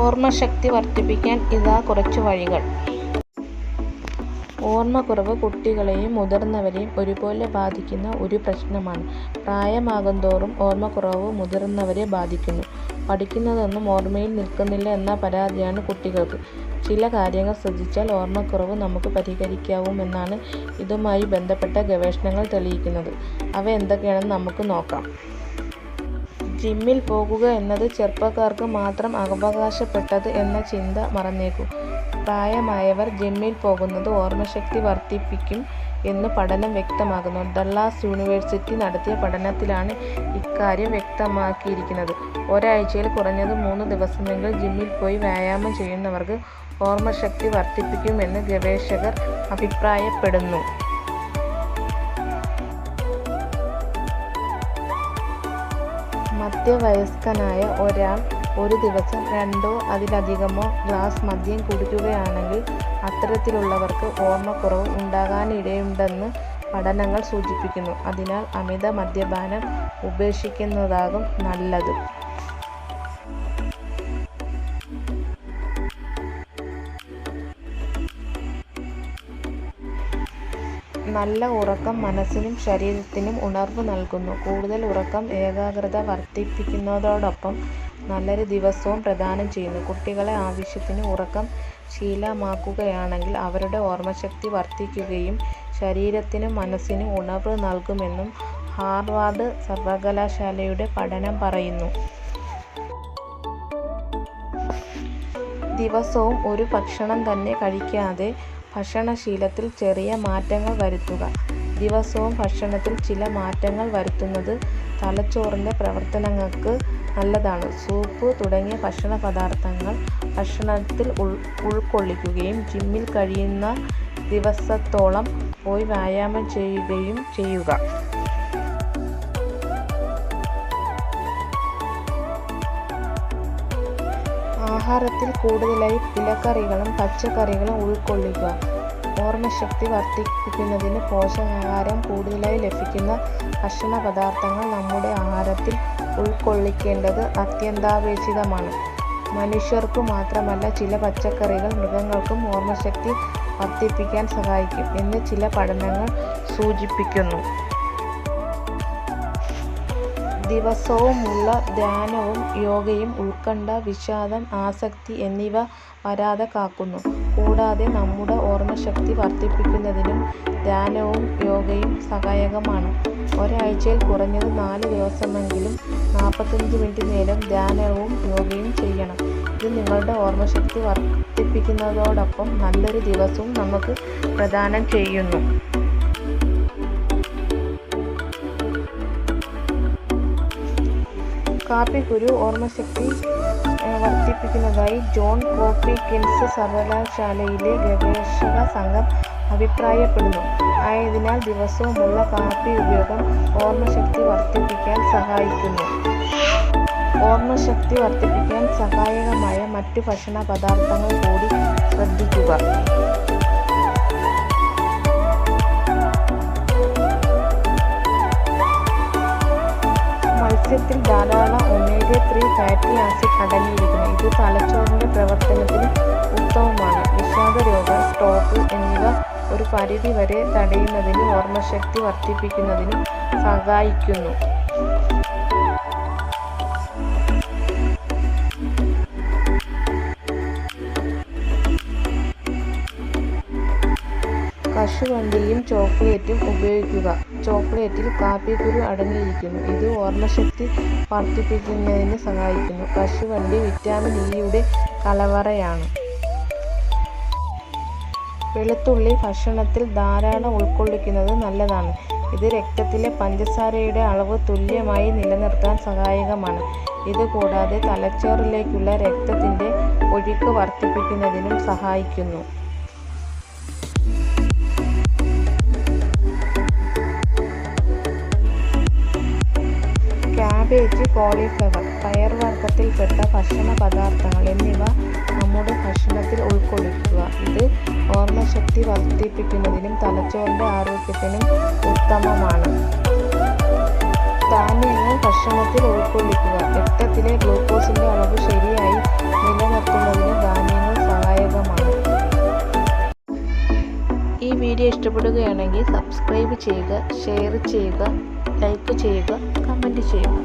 ഓർമ്മശക്തി വർദ്ധിപ്പിക്കാൻ ഇതാ കുറച്ച് വഴികൾ. ഓർമ്മക്കുറവ് കുട്ടികളെയും മുതിർന്നവരെയും ഒരുപോലെ ബാധിക്കുന്ന ഒരു പ്രശ്നമാണ്. പ്രായമാകുന്തോറും ഓർമ്മക്കുറവ് മുതിർന്നവരെ ബാധിക്കുന്നു. പഠിക്കുന്നതൊന്നും ഓർമ്മയിൽ നിൽക്കുന്നില്ല എന്ന പരാതിയാണ് കുട്ടികൾക്ക്. ചില കാര്യങ്ങൾ ശ്രദ്ധിച്ചാൽ ഓർമ്മക്കുറവ് നമുക്ക് പരിഹരിക്കാവുമെന്നാണ് ഇതുമായി ബന്ധപ്പെട്ട ഗവേഷണങ്ങൾ തെളിയിക്കുന്നത്. അവ എന്തൊക്കെയാണെന്ന് നമുക്ക് നോക്കാം. ജിമ്മിൽ പോകുക എന്നത് ചെറുപ്പക്കാർക്ക് മാത്രം അവകാശപ്പെട്ടത് എന്ന ചിന്ത മറന്നേക്കൂ. പ്രായമായവർ ജിമ്മിൽ പോകുന്നത് ഓർമ്മശക്തി വർദ്ധിപ്പിക്കും എന്ന് പഠനം വ്യക്തമാക്കുന്നു. ഡള്ളാസ് യൂണിവേഴ്സിറ്റി നടത്തിയ പഠനത്തിലാണ് ഇക്കാര്യം വ്യക്തമാക്കിയിരിക്കുന്നത്. ഒരാഴ്ചയിൽ കുറഞ്ഞത് മൂന്ന് ദിവസമെങ്കിലും ജിമ്മിൽ പോയി വ്യായാമം ചെയ്യുന്നവർക്ക് ഓർമ്മശക്തി വർദ്ധിപ്പിക്കുമെന്ന് ഗവേഷകർ അഭിപ്രായപ്പെടുന്നു. മധ്യവയസ്കനായ ഒരാൾ ഒരു ദിവസം രണ്ടോ അതിലധികമോ ഗ്ലാസ് മദ്യം കുടിക്കുകയാണെങ്കിൽ അത്തരത്തിലുള്ളവർക്ക് ഓർമ്മക്കുറവ് ഉണ്ടാകാനിടയുണ്ടെന്ന് പഠനങ്ങൾ സൂചിപ്പിക്കുന്നു. അതിനാൽ അമിത മദ്യപാനം ഉപേക്ഷിക്കുന്നതാകും നല്ലത്. നല്ല ഉറക്കം മനസ്സിനും ശരീരത്തിനും ഉണർവ് നൽകുന്നു. കൂടുതൽ ഉറക്കം ഏകാഗ്രത വർദ്ധിപ്പിക്കുന്നതോടൊപ്പം നല്ലൊരു ദിവസവും പ്രദാനം ചെയ്യുന്നു. കുട്ടികളെ ആവശ്യത്തിന് ഉറക്കം ശീലമാക്കുകയാണെങ്കിൽ അവരുടെ ഓർമ്മശക്തി വർദ്ധിക്കുകയും ശരീരത്തിനും മനസ്സിനും ഉണർവ് നൽകുമെന്നും ഹാർവാർഡ് സർവകലാശാലയുടെ പഠനം പറയുന്നു. ദിവസവും ഒരു ഭക്ഷണം തന്നെ കഴിക്കാതെ ഭക്ഷണശീലത്തിൽ ചെറിയ മാറ്റങ്ങൾ വരുത്തുക. ദിവസവും ഭക്ഷണത്തിൽ ചില മാറ്റങ്ങൾ വരുത്തുന്നത് തലച്ചോറിന്റെ പ്രവർത്തനങ്ങൾക്ക് നല്ലതാണ്. സൂപ്പ് തുടങ്ങിയ ഭക്ഷണപദാർത്ഥങ്ങൾ ഭക്ഷണത്തിൽ ഉൾക്കൊള്ളിക്കുകയും ജിമ്മിൽ കഴിയുന്ന ദിവസത്തോളം പോയി വ്യായാമം ചെയ്യുകയും ചെയ്യുക. ആഹാരത്തിൽ കൂടുതലായി ഇലക്കറികളും പച്ചക്കറികളും ഉൾക്കൊള്ളുക ഓർമ്മശക്തി വർദ്ധിപ്പിക്കുന്നതിന് പോഷകാഹാരം കൂടുതലായി ലഭിക്കുന്ന ഭക്ഷണ പദാർത്ഥങ്ങൾ നമ്മുടെ ആഹാരത്തിൽ ഉൾക്കൊള്ളിക്കേണ്ടത് അത്യന്താപേക്ഷിതമാണ്. മനുഷ്യർക്ക് മാത്രമല്ല ചില പച്ചക്കറികൾ മൃഗങ്ങൾക്കും ഓർമ്മശക്തി വർദ്ധിപ്പിക്കാൻ സഹായിക്കും എന്ന് ചില പഠനങ്ങൾ സൂചിപ്പിക്കുന്നു. ദിവസവുമുള്ള ധ്യാനവും യോഗയും ഉത്കണ്ഠ, വിഷാദം, ആസക്തി എന്നിവ വരാതെ കാക്കുന്നു. കൂടാതെ നമ്മുടെ ഓർമ്മശക്തി വർദ്ധിപ്പിക്കുന്നതിനും ധ്യാനവും യോഗയും സഹായകമാണ്. ഒരാഴ്ചയിൽ കുറഞ്ഞത് നാല് ദിവസമെങ്കിലും നാൽപ്പത്തഞ്ച് മിനിറ്റ് നേരം ധ്യാനവും യോഗയും ചെയ്യണം. ഇത് നിങ്ങളുടെ ഓർമ്മശക്തി വർദ്ധിപ്പിക്കുന്നതോടൊപ്പം നല്ലൊരു ദിവസവും നമുക്ക് പ്രദാനം ചെയ്യുന്നു. കാപ്പിക്കുരു ഓർമ്മശക്തി വർദ്ധിപ്പിക്കുന്നതായി ജോൺ ഹോപ്കിൻസ് സർവകലാശാലയിലെ ഗവേഷക സംഘം അഭിപ്രായപ്പെടുന്നു. ആയതിനാൽ ദിവസവുമുള്ള കാപ്പി ഉപയോഗം ഓർമ്മശക്തി വർദ്ധിപ്പിക്കാൻ സഹായിക്കുന്നു. ഓർമ്മശക്തി വർദ്ധിപ്പിക്കാൻ സഹായകമായ മറ്റു ഭക്ഷണപദാർഥങ്ങൾ കൂടി ശ്രദ്ധിക്കുക. ഫാറ്റി ആസിഡ് അടങ്ങിയിരിക്കുന്നു. ഇത് തലച്ചോറിന്റെ പ്രവർത്തനത്തിന് ഉത്തമമാണ്. വിഷാദരോഗം, സ്ട്രോക്ക് എന്നിവ ഒരു പരിധി വരെ തടയുന്നതിനും ഓർമ്മശക്തി വർദ്ധിപ്പിക്കുന്നതിനും സഹായിക്കുന്നു. കശുവണ്ടിയും ചോക്ലേറ്റും ഉപയോഗിക്കുക. ചോക്ലേറ്റിൽ കാപ്പിക്കുരു അടങ്ങിയിരിക്കുന്നു. ഇത് ഓർമ്മശക്തി വർദ്ധിപ്പിക്കുന്നതിന് സഹായിക്കുന്നു. കശുവണ്ടി വിറ്റാമിൻ ഇയുടെ കലവറയാണ്. വെളുത്തുള്ളി ഭക്ഷണത്തിൽ ധാരാളം ഉൾക്കൊള്ളിക്കുന്നത് നല്ലതാണ്. ഇത് രക്തത്തിലെ പഞ്ചസാരയുടെ അളവ് തുല്യമായി നിലനിർത്താൻ സഹായകമാണ്. ഇതുകൂടാതെ തലച്ചോറിലേക്കുള്ള രക്തത്തിന്റെ ഒഴുക്ക് വർദ്ധിപ്പിക്കുന്നതിനും സഹായിക്കുന്നു. കാബേജ് കോളിഫ്ലവർ പയർ വർഗത്തിൽപ്പെട്ട ഭക്ഷണ പദാർത്ഥങ്ങൾ എന്നിവ നമ്മുടെ ഭക്ഷണത്തിൽ ഉൾക്കൊള്ളിക്കുക. ഇത് ഓർമ്മശക്തി വർദ്ധിപ്പിക്കുന്നതിനും തലച്ചോറിന്റെ ആരോഗ്യത്തിനും ഉത്തമമാണ്. ധാന്യങ്ങൾ ഭക്ഷണത്തിൽ ഉൾക്കൊള്ളിക്കുക. രക്തത്തിലെ ഗ്ലൂക്കോസിന്റെ അളവ് ശരിയായി നിലനിർത്തുന്നതിന് ധാന്യങ്ങൾ സഹായകമാണ്. ഈ വീഡിയോ ഇഷ്ടപ്പെടുകയാണെങ്കിൽ സബ്സ്ക്രൈബ് ചെയ്യുക ഷെയർ ചെയ്യുക ലൈക്ക് ചെയ്യുക കമന്റ് ചെയ്യുക